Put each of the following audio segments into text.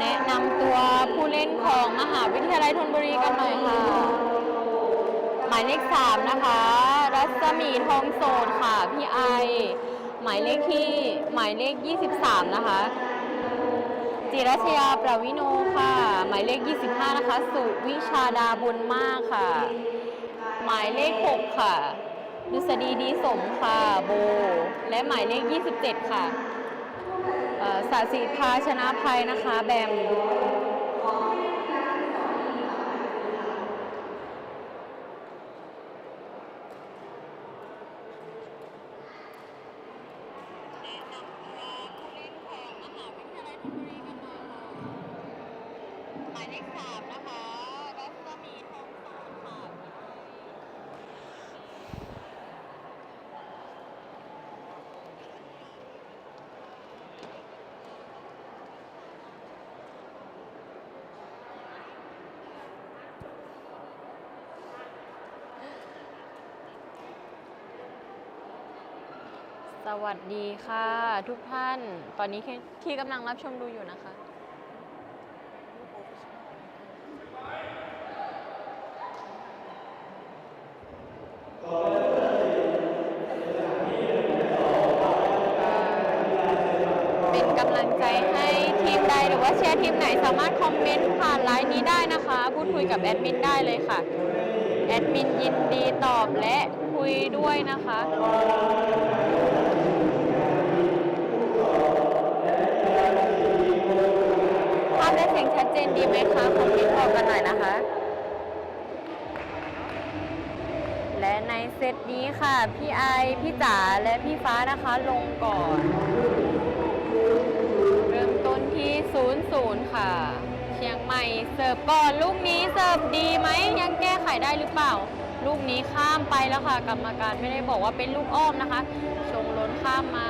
แนะนำตัวผู้เล่นของมหาวิทยาลัยธนบุรีกันหน่อยค่ะ หมายเลขสามนะคะ รัศมีทองโสดค่ะ พี่ไอ หมายเลขที่หมายเลข 23 นะคะ จิรัชยาประวิโนค่ะ หมายเลข 25 นะคะ สุวิชาดาบุญมากค่ะ หมายเลข 6 ค่ะดุษฎีดีสมค่ะ โบ และหมายเลข 27 ค่ะเอ่อ สาสีพาชนะภัยนะคะ แบมหมายเลขสามนะคะ รัศมีทองโสดค่ะ สวัสดีค่ะ ทุกท่าน ตอนนี้ที่กำลังรับชมดูอยู่นะคะ เป็นกำลังใจให้ทีมใดหรือว่าเชียร์ทีมไหนสามารถคอมเมนต์ผ่านไลน์นี้ได้นะคะ พูดคุยกับแอดมินได้เลยค่ะ แอดมินยินดีตอบและคุยด้วยนะคะ ภาพและเสียงชัดเจนดีไหมคะคอมเมนต์บอกกันหน่อยนะคะ และในเซตนี้ค่ะ พี่ไอ พี่จ๋า และพี่ฟ้านะคะลงก่อน เริ่มต้นที่ 0-0 ค่ะ เชียงใหม่เสิร์ฟก่อนลูกนี้เสิร์ฟดีไหมยังแก้ไขได้หรือเปล่า ลูกนี้ข้ามไปแล้วค่ะ กรรมการไม่ได้บอกว่าเป็นลูกอ้อมนะคะ ชงล้นข้ามมา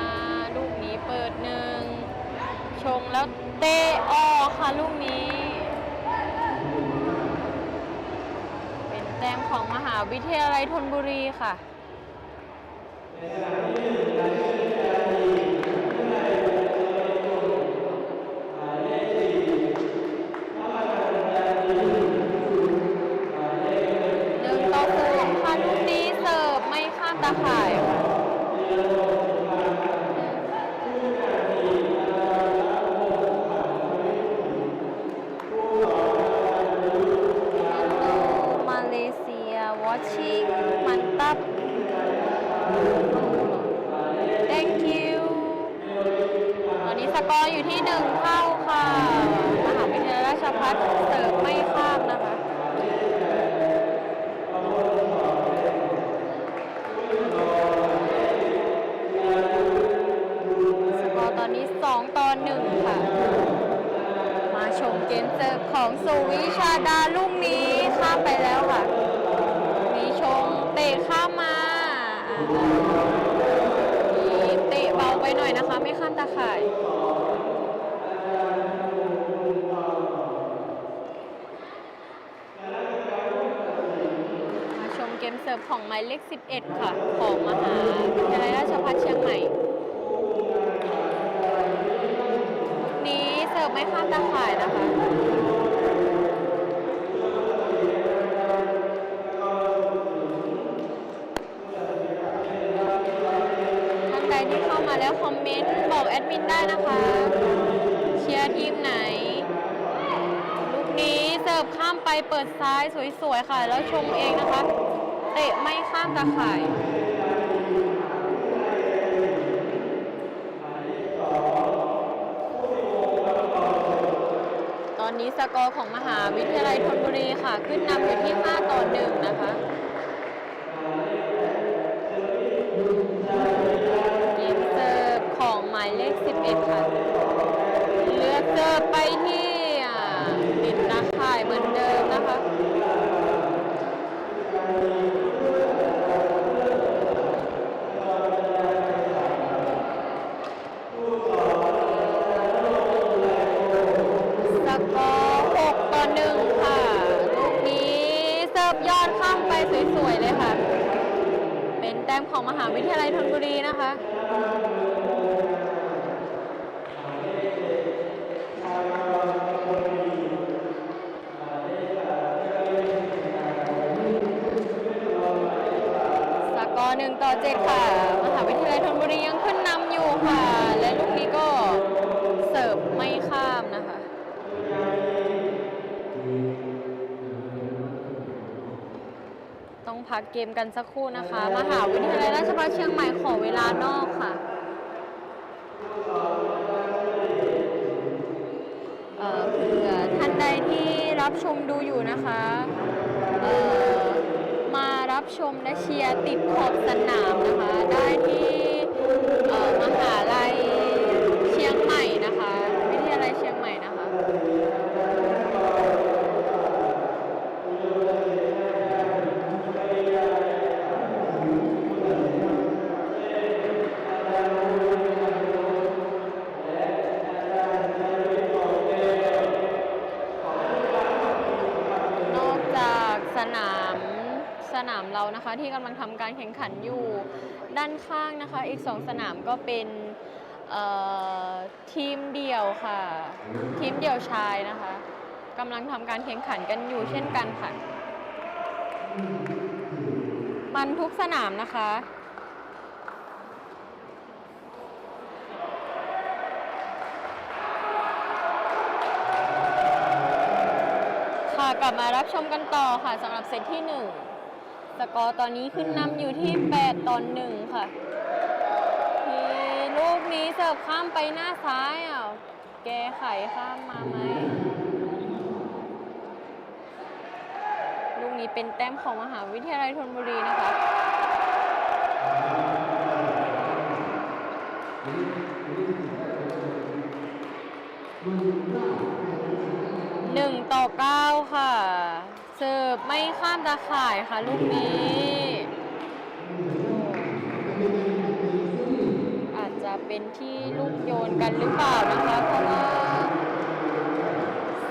ลูกนี้เปิดหนึ่งชงแล้ว เตะออกค่ะลูกนี้ เป็นแต้มของมหาวิทยาลัยธนบุรีค่ะ ของสุวิชาดาลูกนี้ข้ามไปแล้วค่ะ มีชงเตะข้ามมามีเตะเบาไปหน่อยนะคะ ไม่ข้ามตาข่ายมาชมเกมเสิร์ฟของหมายเลข 11 ค่ะ ของมหาวิทยาลัยราชภัฏเชียงใหม่นี้เสิร์ฟไม่ข้ามตาข่ายนะคะ ที่เข้ามาแล้วคอมเมนต์บอกแอดมินได้นะคะ เชียร์ทีมไหน ลูกนี้เสิร์ฟข้ามไปเปิดซ้ายสวยๆค่ะ แล้วชมเองนะคะ เตะไม่ข้ามตาข่ายตอนนี้สกอร์ของมหาวิทยาลัยธนบุรีค่ะ ขึ้นนำอยู่ที่ 5 ต่อ 1 นะคะ มของมหาวิทยาลัยธนบุรีนะคะสกอร์หนึ่งต่อเจ็ดค่ะ เกมกันสักครู่นะคะ มหาวิทยาลัยราชภัฏเชียงใหม่ขอเวลานอกค่ะเอ่อเผื่อท่านใดที่รับชมดูอยู่นะคะเอ่อมารับชมและเชียร์ติดขอบสนามนะคะ ได้ที่เอ่อมหาลัยเชียงใหม่นะคะ วิทยาลัยเชียงใหม่นะคะ นอกจากสนามสนามเรานะคะ ที่กำลังทำการแข่งขันอยู่ ด้านข้างนะคะ อีกสองสนามก็เป็นทีมเดี่ยวค่ะ ทีมเดี่ยวชายนะคะกำลังทำการแข่งขันกันอยู่เช่นกันค่ะมันทุกสนามนะคะค่ะกลับมารับชมกันต่อค่ะสำหรับเซตที่ 1 สกอร์ตอนนี้ขึ้นนำอยู่ที่ 8ต่อ1ค่ะ ทีลูกนี้เสิร์ฟข้ามไปหน้าซ้ายอะแกไขข้ามมาไหม ลูกนี้เป็นแต้มของมหาวิทยาลัยธนบุรีนะคะหนึ่งต่อเก้าค่ะ เสิร์ฟไม่ข้ามตาข่ายค่ะลูกนี้ อาจจะเป็นที่ลูกโยนกันหรือเปล่านะคะเพราะว่า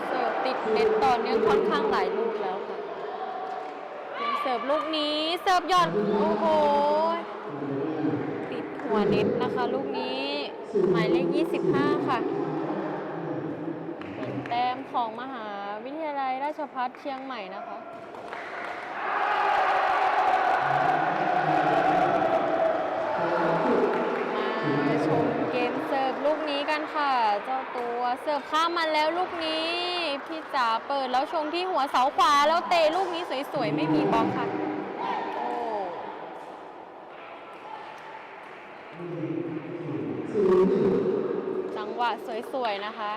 เสิร์ฟติดเน็ตต่อเนื่องค่อนข้างหลายลูกแล้วค่ะเสิร์ฟลูกนี้เสิร์ฟยอดโอ้โหติดหัวเน็ตนะคะลูกนี้หมายเลข 25 ค่ะ เป็นแต้มของมหา ทยาลัยราชภัฏเชียงใหม่นะคะ มาชมเกมเสิร์ฟลูกนี้กันค่ะ เจ้าตัวเสิร์ฟข้ามมาแล้วลูกนี้ พี่จ๋าเปิดแล้วชงที่หัวเสาขวาแล้วเตะลูกนี้สวยๆ ไม่มีบล็อกค่ะโอ้จังหวะสวยๆนะคะ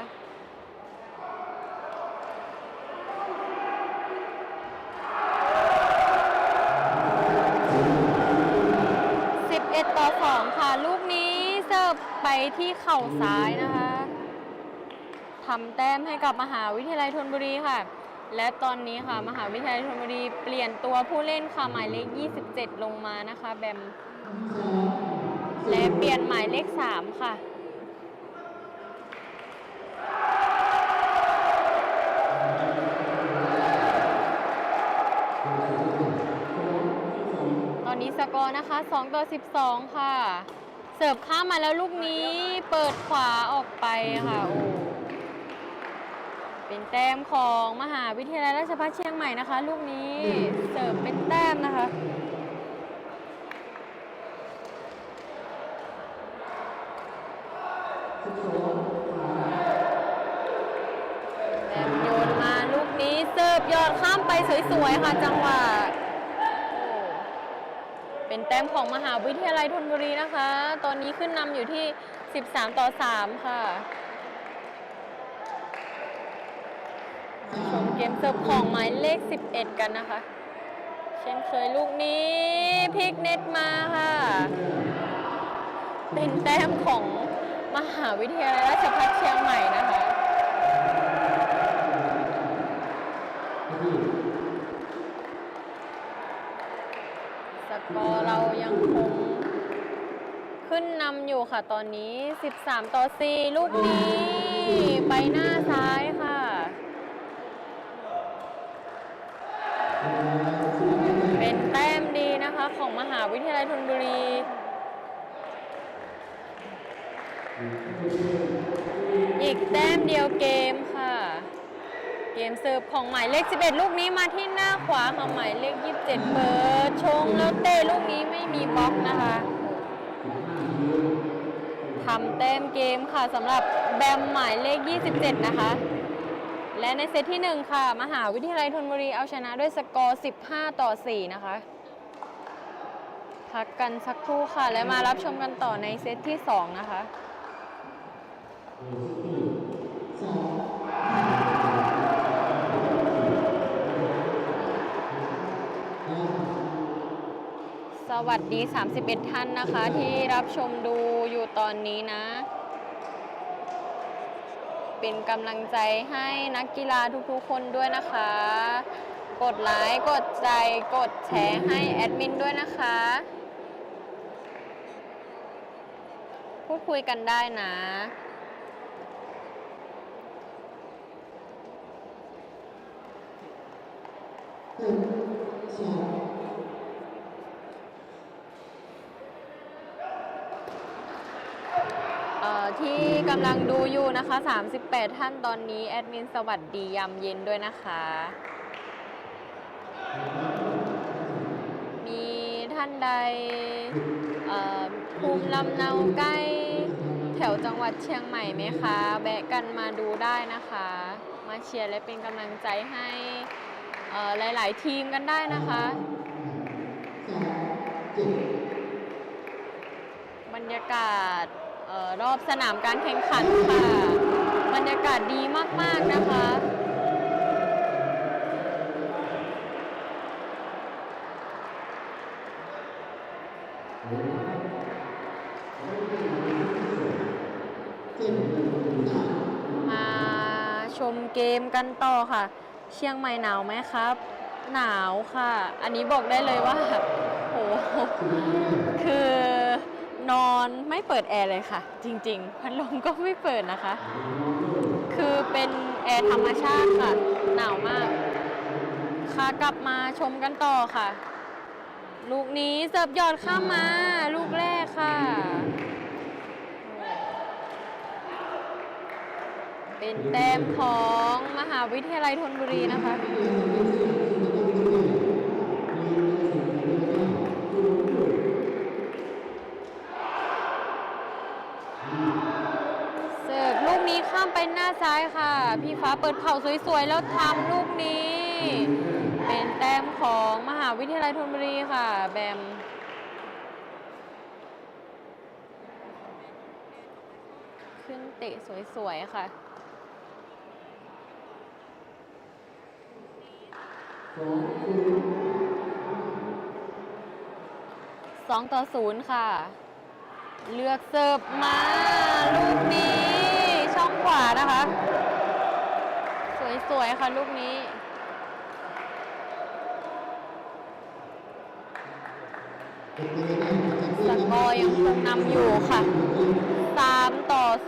อสองค่ะ ลูกนี้เสิร์ฟไปที่เข่าซ้ายนะคะทำแต้มให้กับมหาวิทยาลัยธนบุรีค่ะ และตอนนี้ค่ะ มหาวิทยาลัยธนบุรีเปลี่ยนตัวผู้เล่นค่ะหมายเลข 27 ลงมานะคะ แบม และเปลี่ยนหมายเลข 3 ค่ะ นี้สกอร์นะคะ2ต่อ12 ค่ะ เสิร์ฟข้ามมาแล้วลูกนี้เปิดขวาออกไปค่ะโอ้เป็นแต้มของมหาวิทยาลัยราชภัฏเชียงใหม่นะคะ ลูกนี้เสิร์ฟเป็นแต้มนะคะแต้มโยนมาลูกนี้เสิร์ฟยอดข้ามไปสวยๆค่ะจังหวะ เป็นแต้มของมหาวิทยาลัยธนบุรีนะคะ ตอนนี้ขึ้นนำอยู่ที่ 13 ต่อ 3 ค่ะชมเกมเสิร์ฟของหมายเลข 11 กันนะคะ เช่นเคยลูกนี้พลิกเน็ตมาค่ะ เป็นแต้มของมหาวิทยาลัยราชภัฏเชียงใหม่นะคะ สกอร์เรายังคง ขึ้นนำอยู่ค่ะตอนนี้ 13 ต่อ 4 ลูกนี้ ไปหน้าซ้ายค่ะ เป็นแต้มดีนะคะของมหาวิทยาลัยธนบุรีอีกแต้มเดียวเกมค่ะ เกมเสิร์ฟของหมายเลข 11 ลูกนี้มาที่หน้าขวาของหมายเลข 27เปิดชงแล้วเตะลูกนี้ไม่มีบล็อกนะคะ ทำแต้มเกมค่ะสำหรับแบมหมายเลข 27 นะคะ และในเซตที่ 1 ค่ะ มหาวิทยาลัยธนบุรีเอาชนะด้วยสกอร์ 15 ต่อ 4 นะคะ พักกันสักครู่ค่ะ และมารับชมกันต่อในเซตที่ 2 นะคะ วัสดี 31 ท่านนะคะ ที่รับชมดูอยู่ตอนนี้นะ เป็นกำลังใจให้นักกีฬาทุกๆ คนด้วยนะคะ กดไลค์กดใจกดแชร์ให้แอดมินด้วยนะคะ พูดคุยกันได้นะเอ่อ ที่กำลังดูอยู่นะคะ 38 ท่านตอนนี้แอดมินสวัสดียามเย็นด้วยนะคะ มีท่านใดภูมิลำเนาใกล้แถวจังหวัดเชียงใหม่ไหมคะ แบะกันมาดูได้นะคะ มาเชียร์และเป็นกำลังใจให้หลาย ๆ ทีมกันได้นะคะบรรยากาศ รอบสนามการแข่งขันค่ะ บรรยากาศดีมาก ๆ นะคะ มาชมเกมกันต่อค่ะ เชียงใหม่หนาวไหมครับ หนาวค่ะ อันนี้บอกได้เลยว่า โห คือ นอนไม่เปิดแอร์เลยค่ะ จริง ๆ พัดลมก็ไม่เปิดนะคะ คือเป็นแอร์ธรรมชาติค่ะ หนาวมาก ค่ะกลับมาชมกันต่อค่ะ ลูกนี้เสิร์ฟหยอดข้ามมา ลูกแรกค่ะ เป็นแต้มของมหาวิทยาลัยธนบุรีนะคะ นี้ข้ามไปหน้าซ้ายค่ะ พี่ฟ้าเปิดเข่าสวยๆ แล้วทำลูกนี้ เป็นแต้มของมหาวิทยาลัยธนบุรีค่ะ แบมขึ้นเตะสวยๆ ค่ะสองต่อศูนย์ค่ะ เลือกเสิร์ฟมา ลูกนี้ วานะคะ สวย ๆ ค่ะลูกนี้ สกอร์ยังคงนำอยู่ค่ะ 3 ต่อ 0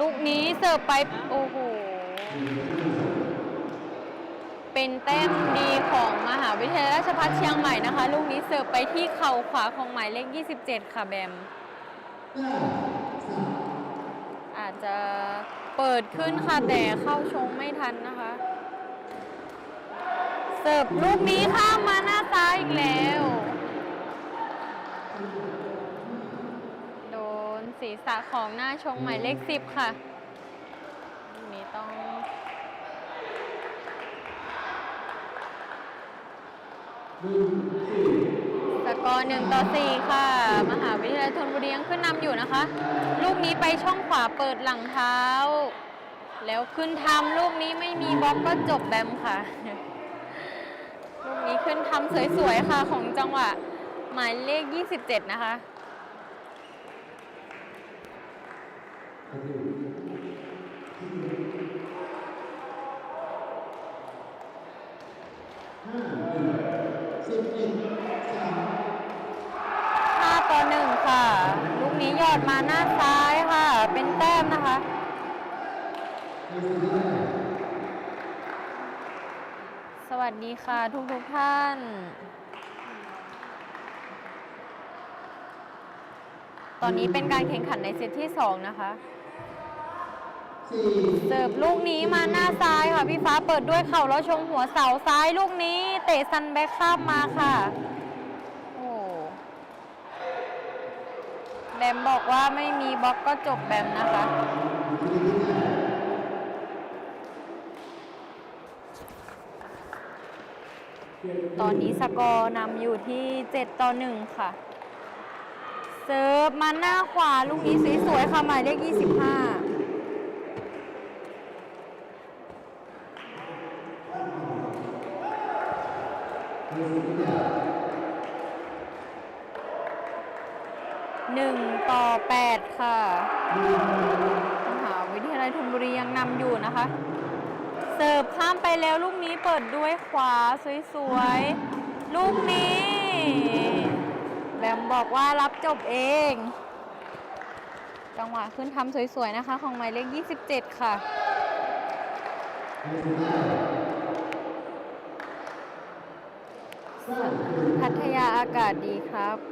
ลูกนี้เสิร์ฟไป โอ้โห เป็นแต้มดีของมหาวิทยาลัยราชภัฏเชียงใหม่นะคะ ลูกนี้เสิร์ฟไปที่เข่าขวาของหมายเลข 27 ค่ะแบม อาจจะเปิดขึ้นค่ะแต่เข้าชงไม่ทันนะคะ เสิร์ฟลูกนี้ข้ามมาหน้าซ้ายอีกแล้ว โดนศีรษะของหน้าชงหมายเลข10ค่ะนี้ต้องส กอร์หนึ่งต่อสี่ค่ะ มหาวิทยาลัยธนบุรียังขึ้นนำอยู่นะคะ ลูกนี้ไปช่องขวาเปิดหลังเท้า แล้วขึ้นทำลูกนี้ไม่มีบล็อกก็จบแบมค่ะ ลูกนี้ขึ้นทำสวยๆค่ะของจังหวะ หมายเลข 27 นะคะ 5ต่อ1ค่ะ ลูกนี้หยอด มาหน้าซ้ายค่ะ เป็นแต้มนะคะ สวัสดีค่ะทุกทุกท่านตอนนี้เป็นการแข่งขันในเซตที่ 2 นะคะ เสิร์ฟลูกนี้มาหน้าซ้ายค่ะ พี่ฟ้าเปิดด้วยเข่าแล้วชงหัวเสาซ้ายลูกนี้ เตะซันแบ็คข้ามมาค่ะ แบมบอกว่าไม่มีบล็อกก็จบแบมนะคะ ตอนนี้สกอร์นำอยู่ที่ 7 ต่อ 1 ค่ะ เซิร์ฟมาหน้าขวาลูกนี้สวยๆค่ะหมายเลข 25า。 1 ต่อ 8 ค่ะมหาวิทยาลัยธนบุรียังนำอยู่นะคะ เสิร์ฟข้ามไปแล้วลูกนี้เปิดด้วยขวาสวยๆ ลูกนี้แบมบอกว่ารับจบเอง จังหวะขึ้นทำสวยๆ นะคะของหมายเลข 27 ค่ะพัทยาอากาศดีครับ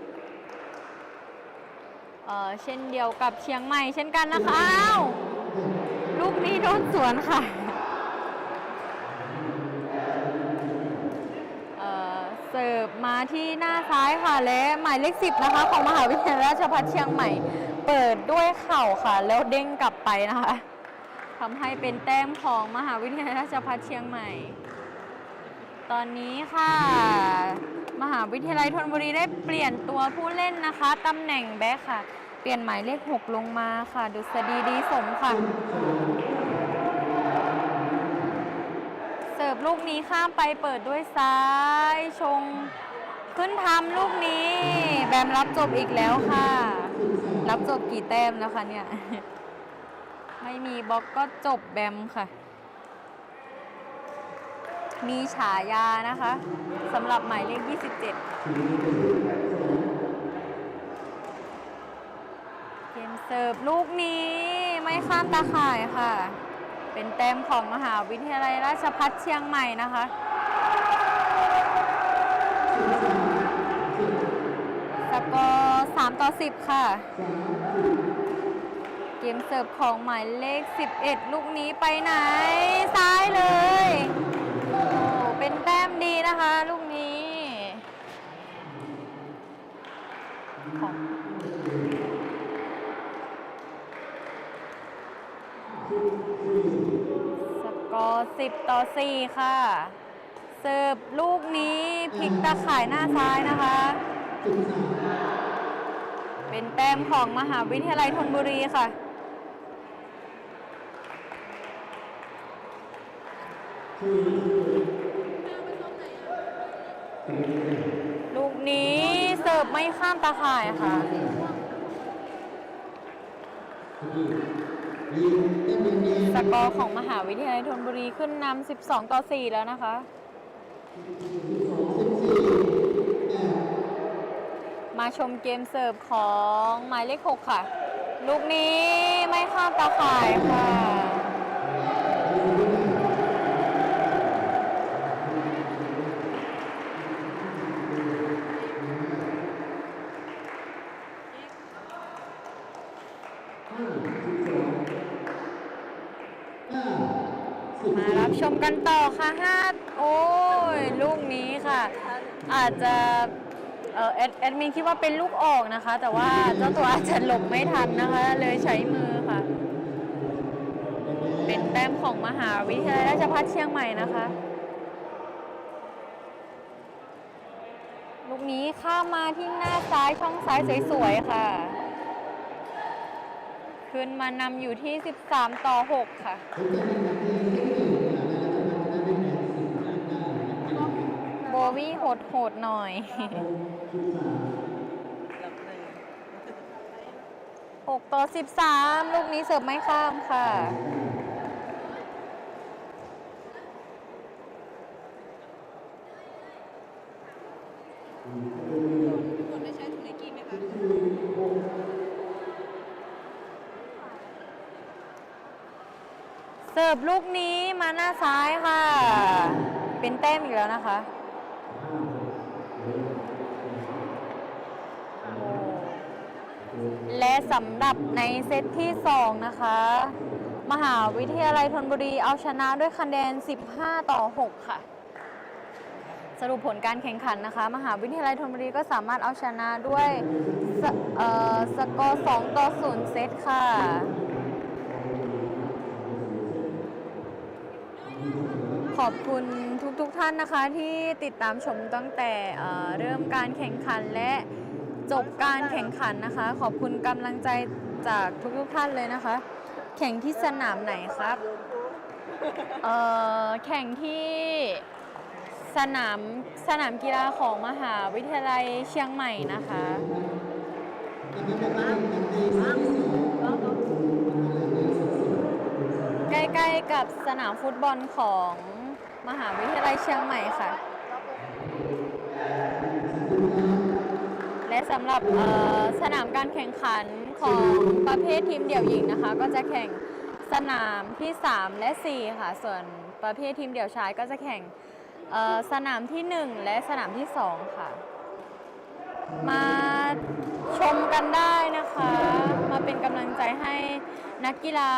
เออเช่นเดียวกับเชียงใหม่เช่นกันนะคะอ้าวลูกนี้โดนสวนค่ะเออเสิร์ฟมาที่หน้าซ้ายค่ะและหมายเลขสิบนะคะ ของมหาวิทยาลัยราชภัฏเชียงใหม่ เปิดด้วยเข่าค่ะ แล้วเด้งกลับไปนะคะทำให้เป็นแต้มของมหาวิทยาลัยราชภัฏเชียงใหม่ ตอนนี้ค่ะ มหาวิทยาลัยธนบุรีได้เปลี่ยนตัวผู้เล่นนะคะตำแหน่งแบ็คค่ะ เปลี่ยนหมายเลข 6 ลงมาค่ะ ดุษฎีดีสมค่ะ เสิร์ฟลูกนี้ข้ามไปเปิดด้วยซ้ายชงขึ้นทำลูกนี้ แบมรับจบอีกแล้วค่ะ รับจบกี่แต้มแล้วคะเนี่ย ไม่มีบล็อกก็จบแบมค่ะ มีฉายานะคะสำหรับหมายเลข 27 เกมเสิร์ฟลูกนี้ไม่ข้ามตาข่ายค่ะ เป็นแต้มของมหาวิทยาลัยราชภัฏเชียงใหม่นะคะสกอร์3ต่อ 10 ค่ะ เกมเสิร์ฟของหมายเลข 11 ลูกนี้ไปไหน ซ้ายเลย โอ้ เป็นแต้มดีนะคะ ลูกนี้ ของสกอร์ 10 ต่อ 4 ค่ะ เสิร์ฟลูกนี้พลิกตะข่ายหน้าซ้ายนะคะ เป็นแต้มของมหาวิทยาลัยธนบุรีค่ะลูกนี้เสิร์ฟไม่ข้ามตาข่ายค่ะ สกอร์ของมหาวิทยาลัยธนบุรีขึ้นนำ 12 ต่อ 4 แล้วนะคะ มาชมเกมเสิร์ฟของหมายเลข 6 ค่ะ ลูกนี้ไม่ข้ามตาข่ายค่ะ มารับชม กันต่อค่ะห้าโอ้ยลูกนี้ค่ะ อาจจะเออแอดแอดมินคิดว่าเป็นลูกออกนะคะ แต่ว่าเจ้าตัวอาจจะหลบไม่ทันนะคะ เลยใช้มือค่ะ เป็นแต้มของมหาวิทยาลัยราชภัฏเชียงใหม่นะคะ ลูกนี้ข้ามมาที่หน้าซ้ายช่องซ้ายสวยๆค่ะ ขึ้นมานำอยู่ที่ 13 ต่อ 6 ค่ะ โบ วี่โหดโหดๆหน่อย6ต่อ13ลูกนี้เสิร์ฟไม่ข้ามค่ะคนได้ใช้ถุงไนกี้ไหมคะเสิร์ฟลูกนี้มาหน้าซ้ายค่ะ เป็นแต้มอีกแล้วนะคะ และสำหรับในเซตที่ 2 นะคะ มหาวิทยาลัยธนบุรีเอาชนะด้วยคะแนน 15 ต่อ 6 ค่ะ สรุปผลการแข่งขันนะคะ มหาวิทยาลัยธนบุรีก็สามารถเอาชนะด้วยสสกอร์ 2 ต่อ 0 เซตค่ะขอบคุณทุกๆทท่านนะคะที่ติดตามชมตั้งแต่เเริ่มการแข่งขันและ จบการแข่งขันนะคะ ขอบคุณกำลังใจจากทุกๆท่านเลยนะคะ แข่งที่สนามไหนครับเอ่อแข่งที่สนามสนามกีฬาของมหาวิทยาลัยเชียงใหม่นะคะใกล้ๆกับสนามฟุตบอลของมหาวิทยาลัยเชียงใหม่ค่ะ สำหรับสนามการแข่งขันของประเภททีมเดี่ยวหญิงนะคะ ก็จะแข่งสนามที่ 3 และ 4 ค่ะ ส่วนประเภททีมเดี่ยวชายก็จะแข่งสนามที่ 1 และสนามที่ 2 ค่ะ มาชมกันได้นะคะ มาเป็นกำลังใจให้นักกีฬา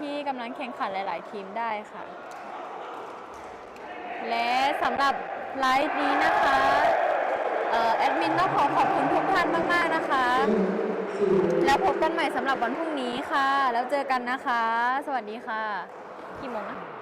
ที่กำลังแข่งขันหลาย ๆ ทีมได้ค่ะ และสำหรับไลฟ์นี้นะคะ แอดมินต้องขอขอบคุณทุกท่านมากๆนะคะ แล้วพบกันใหม่สำหรับวันพรุ่งนี้ค่ะ แล้วเจอกันนะคะ สวัสดีค่ะ กี่โมงนะ